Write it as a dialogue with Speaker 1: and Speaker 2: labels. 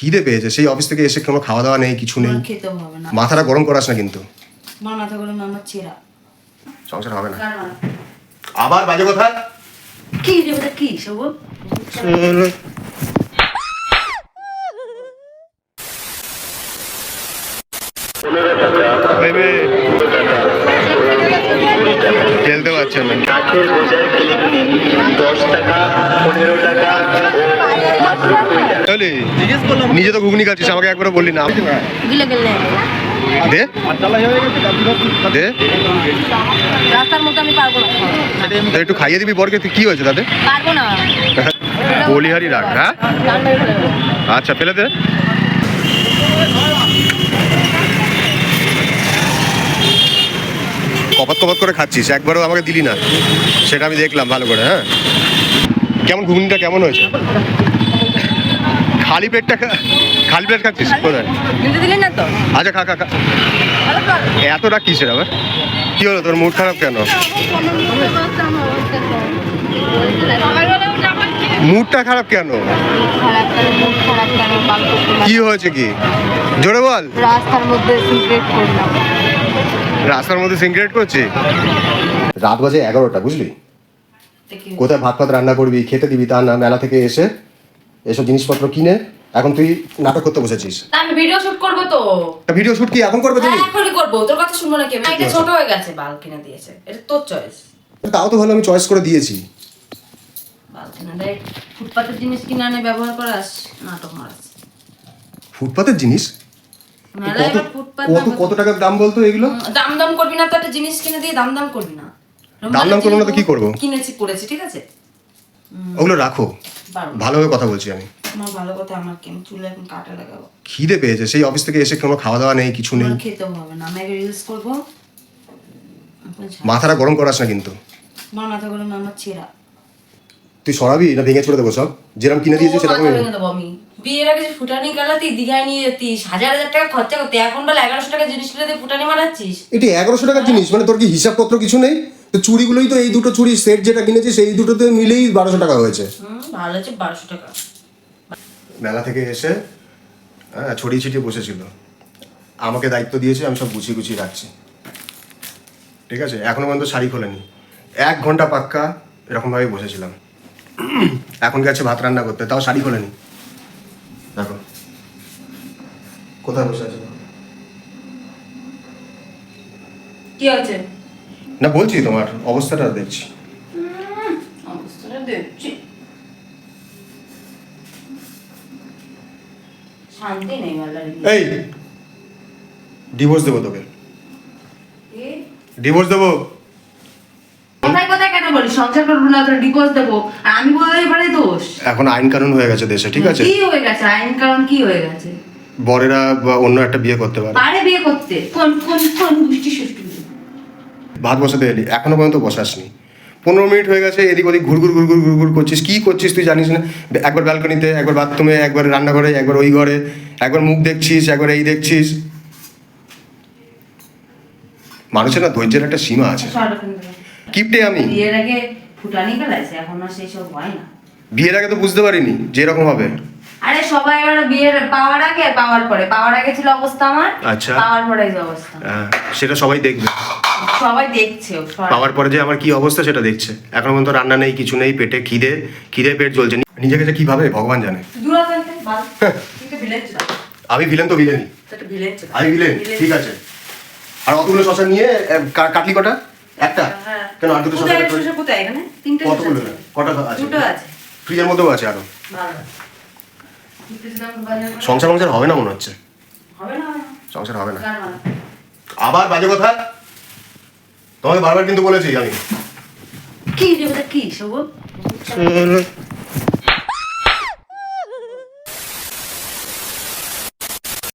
Speaker 1: খিদে পেয়েছে। সেই অফিস থেকে এসে কোনো খাওয়া দাওয়া নেই কিছু নেই।
Speaker 2: আমার হবে না।
Speaker 1: মাথাটা গরম করাস না কিন্তু।
Speaker 2: আমার মাথা গরম আমার চেরা।
Speaker 1: সংসার হবে না। আবার বাজে কথা?
Speaker 2: কি রে ওটা কি সব?
Speaker 1: খেলতে পারছেন না।
Speaker 3: কাঠের বোঝার ক্লিপ নিন দশ টাকা পনেরো টাকা
Speaker 1: নিজে তো ঘুগনি খাচ্ছিস আমাকে একবারও বললি না। দে। দে।
Speaker 2: রাস্তার মধ্যে আমি পারব না।
Speaker 1: একটু খাইয়ে দিবি বরকে কি হয়েছে তাতে?
Speaker 2: পারব না।
Speaker 1: বলিহারি রাখ হ্যাঁ। আচ্ছা ফেলে দে। কপাত কপাত করে খাচ্ছিস একবারও আমাকে দিলি না। সেটা আমি দেখলাম ভালো করে হ্যাঁ? কেমন ঘুগনিটা কেমন হয়েছে? খালি পেটটা খালি পেট খাচ্ছিস? কোথায়? আচ্ছা খা খা খা। এতটা কিসের আবার? কি হলো তোর মুড খারাপ কেন? মুডটা খারাপ কেন?
Speaker 2: খারাপ কেন মুড খারাপ কেন বাল করতে
Speaker 1: কি হয়েছে কি? জোরে বল।
Speaker 2: রাস্তার মধ্যে সিগারেট করলাম।
Speaker 1: রাস্তার মধ্যে সিগারেট করছি রাত বাজে এগারোটা বুঝলি? কোথায় ভাত ভাত রান্না করবি খেতে দিবি তা না মেলা থেকে এসে এসব জিনিসপত্র কিনে এখন তুই নাটক করতে বসেছিস।
Speaker 4: আমি ভিডিও শুট করব তো।
Speaker 1: ভিডিও শুট কি এখন করবে তুমি
Speaker 4: হ্যাঁ এখনই করব। তোর কথা শুনব নাকি আমি? এটা ছোট হয়ে গেছে বাল কিনে দিয়েছে। এটা তোর চয়েস
Speaker 1: তাও তো ভালো আমি চয়েস করে দিয়েছি।
Speaker 4: বাল কিনে দেয় ফুটপাতের জিনিস কিনে আনে ব্যবহার করাস নাটক মারাস।
Speaker 1: ফুটপাতের জিনিস? কত কত টাকার দাম বলতো এগুলো?
Speaker 4: দাম দাম করবি না তো একটা জিনিস কিনে দিয়ে দাম দাম করবি না।
Speaker 1: দাম দাম করব না তো কি করব?
Speaker 4: কিনেছি করেছি ঠিক আছে?
Speaker 1: ওগুলো রাখো। ভালোভাবে কথা বলছি আমি।
Speaker 4: আমার ভালো কথা আমার কি চুলে এখন কাটা লাগাবো।
Speaker 1: খিদে পেয়েছে সেই অফিস থেকে এসে কোনো খাওয়া দাওয়া নেই কিছু নেই।
Speaker 4: আমার হবে না আমি রিলস করব।
Speaker 1: মাথাটা গরম করাস না কিন্তু।
Speaker 4: আমার মাথা গরম আমার ছেঁড়া।
Speaker 1: তুই সরাবি না ভেঙে ছড়ে দেবো সব? যেরকম কিনে দিয়েছিস সেরকম
Speaker 4: আমি। বিয়ের আগে যে ফুটানি কালাতি দীঘায় নিয়ে যেতিস হাজার হাজার টাকা খরচা করতে এখন বলে এগারোশো টাকা জিনিস দিয়ে ফুটানি মারাচ্ছিস
Speaker 1: এটি এগারোশো টাকার জিনিস মানে তোর কি হিসাবপত্র কিছু নেই? তো চুড়িগুলোই তো এই দুটো চুড়ি সেট যেটা কিনেছিস এই দুটোতে মিলেই বারোশো টাকা হয়েছে।
Speaker 4: ভালো আছে বারোশো টাকা।
Speaker 1: মেলা থেকে এসে হ্যাঁ ছড়িয়ে ছিটিয়ে বসেছিল। আমাকে দায়িত্ব দিয়েছে আমি সব গুছিয়ে গুছিয়ে রাখছি। ঠিক আছে? এখনও পর্যন্ত শাড়ি খোলেনি। এক ঘণ্টা পাক্কা এরকমভাবে বসেছিলাম। এখন গেছে ভাত রান্না করতে তাও শাড়ি খোলেনি। কোথায় বসে আছে?
Speaker 4: কি আছে
Speaker 1: না বলছি তোমার অবস্থাটা দেখছি।
Speaker 4: অবস্থাটা দেখছি। শান্তি নেই
Speaker 1: এই ডিভোর্স দেবো তোকে। ডিভোর্স দেবো।
Speaker 4: কোথায় কোথায় কেন বলি সংসার করব না তোর ডিভোর্স দেবো। আর আমি বলতে পারি দোষ।
Speaker 1: এখন আইন কানুন হয়ে গেছে দেশে ঠিক আছে?
Speaker 4: কি হয়ে গেছে? আইন কারণ কি হয়ে গেছে?
Speaker 1: বরেরা বা অন্য একটা বিয়ে করতে পারে।
Speaker 4: পারে বিয়ে করতে। কোন কোন কোন গোষ্ঠী সুষ্ঠু
Speaker 1: ভাত বসাতে এলি এখনও পর্যন্ত বসাসনি। পনেরো মিনিট হয়ে গেছে এদিক ওদিক ঘুরঘুর ঘুরঘুর ঘুরঘুর করছিস কি করছিস তুই জানিস না? একবার ব্যালকনিতে একবার বাথরুমে একবার রান্নাঘরে একবার ওই ঘরে একবার মুখ দেখছিস একবার এই দেখছিস। মানুষের না ধৈর্যের একটা সীমা আছে। কিপটে আমি।
Speaker 4: বিয়ের আগে ফুটানি গেলাইছে এখন আর সেই সব হয় না।
Speaker 1: বিয়ের আগে তো বুঝতে পারিনি যে এরকম হবে।
Speaker 4: আরে সবাই এবার বিয়ের পাওয়ার আগে পাওয়ার পরে। পাওয়ার আগে ছিল অবস্থা আমার
Speaker 1: আচ্ছা।
Speaker 4: পাওয়ার পরে যে অবস্থা।
Speaker 1: হ্যাঁ, সেটা সবাই দেখবে।
Speaker 4: সবাই দেখছে
Speaker 1: পাওয়ার পরে যে আমার কি অবস্থা সেটা দেখছে। এখনও পর্যন্ত রান্না নেই কিছু নেই পেটে খিদে খিদে পেট জ্বলছে। নিজেকে যে কীভাবে ভগবান জানে।
Speaker 4: দূর হ বাল। তুই ভিলেন ছিল।
Speaker 1: আমি ভিলেন তো ভিলেনই। আমি ভিলেন ঠিক আছে। আর অতগুলো শশা নিয়ে কাটলি কটা? একটা?
Speaker 4: হ্যাঁ।
Speaker 1: কেন আর দুটো শশা কতগুলো কটা আছে?
Speaker 4: দুটো আছে।
Speaker 1: ফ্রিজের মধ্যেও আছে আরও
Speaker 4: ভালো। দুটো যদি আমরা বাজার করে-
Speaker 1: সংসার সংসার হবে না মনে হচ্ছে। সংসার হবে না। আবার বাজে কথা? তোমাকে বারবার কিন্তু বলেছি আমি।
Speaker 4: কি রে কি সবুজ?